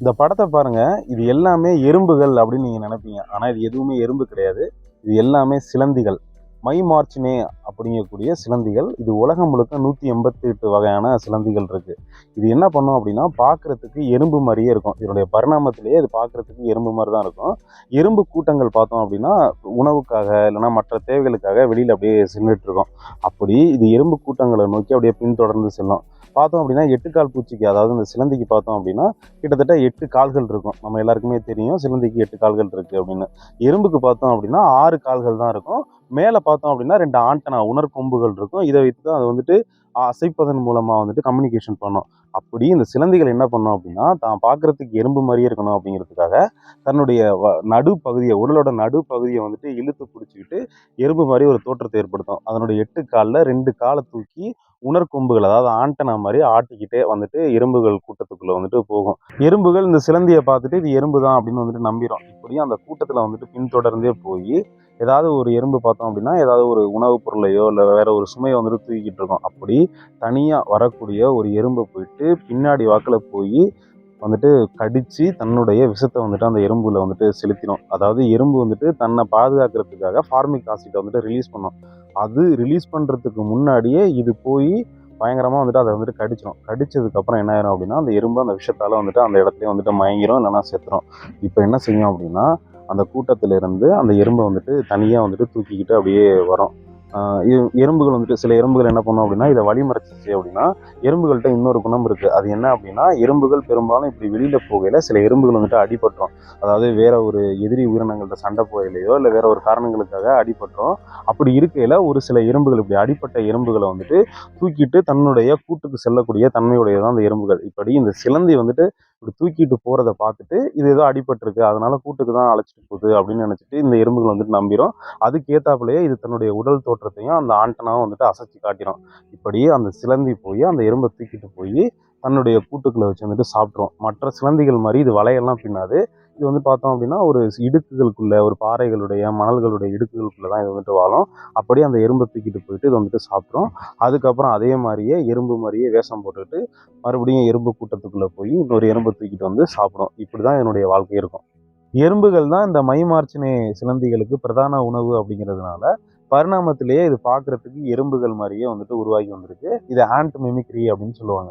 இந்த படத்தை பாருங்க இது எல்லாமே எறும்புகள் அப்படின்னு நீங்க நினைப்பீங்க. ஆனா இது எதுவுமே எறும்பு கிடையாது. இது எல்லாமே சிலந்திகள். மை மார்ச்னே அப்படிங்கக்கூடிய சிலந்திகள். இது உலகம் முழுக்க நூற்றி எண்பத்தி எட்டு வகையான சிலந்திகள் இருக்கு. இது என்ன பண்ணும் அப்படின்னா பார்க்கறதுக்கு எறும்பு மாதிரியே இருக்கும். இதனுடைய பரிணாமத்திலேயே இது பார்க்கறதுக்கு எறும்பு மாதிரி தான் இருக்கும். எறும்பு கூட்டங்கள் பார்த்தோம் அப்படின்னா உணவுக்காக இல்லைன்னா மற்ற தேவைகளுக்காக வெளியில் அப்படியே சென்றுட்டு இருக்கும். அப்படி இது எறும்பு கூட்டங்களை நோக்கி அப்படியே பின்தொடர்ந்து செல்லும். பார்த்தோம் அப்படின்னா எட்டு கால் பூச்சிக்கு அதாவது இந்த சிலந்திக்கு பார்த்தோம் அப்படின்னா கிட்டத்தட்ட எட்டு கால்கள் இருக்கும். நம்ம எல்லாருக்குமே தெரியும் சிலந்திக்கு எட்டு கால்கள் இருக்குது அப்படின்னு. எறும்புக்கு பார்த்தோம் அப்படின்னா ஆறு கால்கள் தான் இருக்கும். மேலே பார்த்தோம் அப்படின்னா ரெண்டு ஆண்டனா உணர்கொம்புகள் இருக்கும். இதை வைத்து தான் அது வந்துட்டு அசைப்பதன் மூலமாக வந்துட்டு கம்யூனிகேஷன் பண்ணும். அப்படி இந்த சிலந்திகள் என்ன பண்ணும் அப்படின்னா தான் பார்க்கறதுக்கு எறும்பு மாதிரியே இருக்கணும் அப்படிங்கிறதுக்காக தன்னுடைய வ- நடு பகுதியை உடலோட நடு பகுதியை வந்துட்டு இழுத்து பிடிச்சிக்கிட்டு எறும்பு மாதிரி ஒரு தோற்றத்தை ஏற்படுத்தும். அதனுடைய எட்டு காலில் ரெண்டு காலை தூக்கி உணர்கொம்புகள் அதாவது ஆண்டனா மாதிரி ஆட்டிக்கிட்டே வந்துட்டு எறும்புகள் கூட்டத்துக்குள்ளே வந்துட்டு போகும். எறும்புகள் இந்த சிலந்தியை பார்த்துட்டு இது எறும்பு தான் அப்படின்னு வந்துட்டு நம்பிடும் இப்படியும் அந்த கூட்டத்தில் வந்துட்டு பின்தொடர்ந்தே போய் ஏதாவது ஒரு எறும்பு பார்த்தோம் அப்படின்னா ஏதாவது ஒரு உணவுப் பொருளையோ இல்லை வேற ஒரு சுமையை வந்துட்டு தூக்கிட்டு இருக்கோம். அப்படி தனியாக வரக்கூடிய ஒரு எறும்பை போயிட்டு பின்னாடி வாக்கில் போய் வந்துட்டு கடித்து தன்னுடைய விஷத்தை வந்துட்டு அந்த எறும்புல வந்துட்டு செலுத்தினோம். அதாவது எறும்பு வந்துட்டு தன்னை பாதுகாக்கிறதுக்காக ஃபார்மிக் ஆசிட்டை வந்துட்டு ரிலீஸ் பண்ணும். அது ரிலீஸ் பண்ணுறதுக்கு முன்னாடியே இது போய் பயங்கரமாக வந்துட்டு அதை வந்துட்டு கடிச்சிடும் கடிச்சதுக்கப்புறம் என்ன ஆயிரும் அப்படின்னா அந்த எறும்பு அந்த விஷத்தால் வந்துட்டு அந்த இடத்துல வந்துட்டு மயங்கிரும் இல்லைன்னா செத்துரும். இப்போ என்ன செய்யும் அப்படின்னா அந்த கூட்டத்திலிருந்து அந்த எறும்பை வந்துட்டு தனியாக வந்துட்டு தூக்கிக்கிட்டு அப்படியே வரும். எறும்புகள் வந்துட்டு சில எறும்புகள் என்ன பண்ணும் அப்படின்னா இதை வழிமறைச்சிச்சு அப்படின்னா எறும்புகள்கிட்ட இன்னொரு குணம் இருக்குது அது என்ன அப்படின்னா எறும்புகள் பெரும்பாலும் இப்படி வெளியில் போகையில் சில எறும்புகள் வந்துட்டு அடிபட்டுரும். அதாவது வேற ஒரு எதிரி உயிரினங்கள்ட்ட சண்டை போகலையோ இல்லை வேற ஒரு காரணங்களுக்காக அடிபட்டுரும். அப்படி இருக்கையில் ஒரு சில எறும்புகள் இப்படி அடிப்பட்ட எறும்புகளை வந்துட்டு தூக்கிட்டு தன்னுடைய கூட்டுக்கு செல்லக்கூடிய தன்மையுடையதான் அந்த எறும்புகள். இப்படி இந்த சிலந்தி வந்துட்டு இப்படி தூக்கிட்டு போகிறத பார்த்துட்டு இது ஏதோ அடிபட்டிருக்கு அதனால கூட்டுக்கு தான் அழைச்சிட்டு போகுது அப்படின்னு நினச்சிட்டு இந்த எறும்புகள் வந்துட்டு நம்பிரும். அதுக்கு இது தன்னுடைய உடல் தோற்றத்தையும் அந்த ஆண்டனாவும் வந்துட்டு அசைச்சு காட்டிடும் இப்படி அந்த சிலந்தி போய் அந்த எறும்பை தூக்கிட்டு போய் தன்னுடைய கூட்டுக்குள்ள வச்சு வந்துட்டு சாப்பிட்ரும் மற்ற சிலந்திகள் மாதிரி இது வலையெல்லாம் பின்னாது. இது வந்து பார்த்தோம் அப்படின்னா ஒரு இடுக்குகளுக்குள்ள ஒரு பாறைகளுடைய மணல்களுடைய இடுக்குகளுக்குள்ள தான் இது வந்துட்டு வாழும். அப்படியே அந்த எறும்பை தூக்கிட்டு போயிட்டு இது வந்துட்டு சாப்பிட்றோம் அதுக்கப்புறம் அதே மாதிரியே எறும்பு மாதிரியே வேஷம் போட்டுட்டு மறுபடியும் எறும்பு கூட்டத்துக்குள்ளே போய் இன்னொரு எறும்பை தூக்கிட்டு வந்து சாப்பிடும். இப்படி தான் என்னுடைய வாழ்க்கை இருக்கும். எறும்புகள் தான் இந்த மைமார்ச்சினை சிலந்திகளுக்கு பிரதான உணவு அப்படிங்கிறதுனால பரிணாமத்திலேயே இது பார்க்குறதுக்கு எறும்புகள் மாதிரியே வந்துட்டு உருவாகி வந்திருக்கு. இது ஆண்ட் மிமிக்ரி அப்படின்னு சொல்லுவாங்க.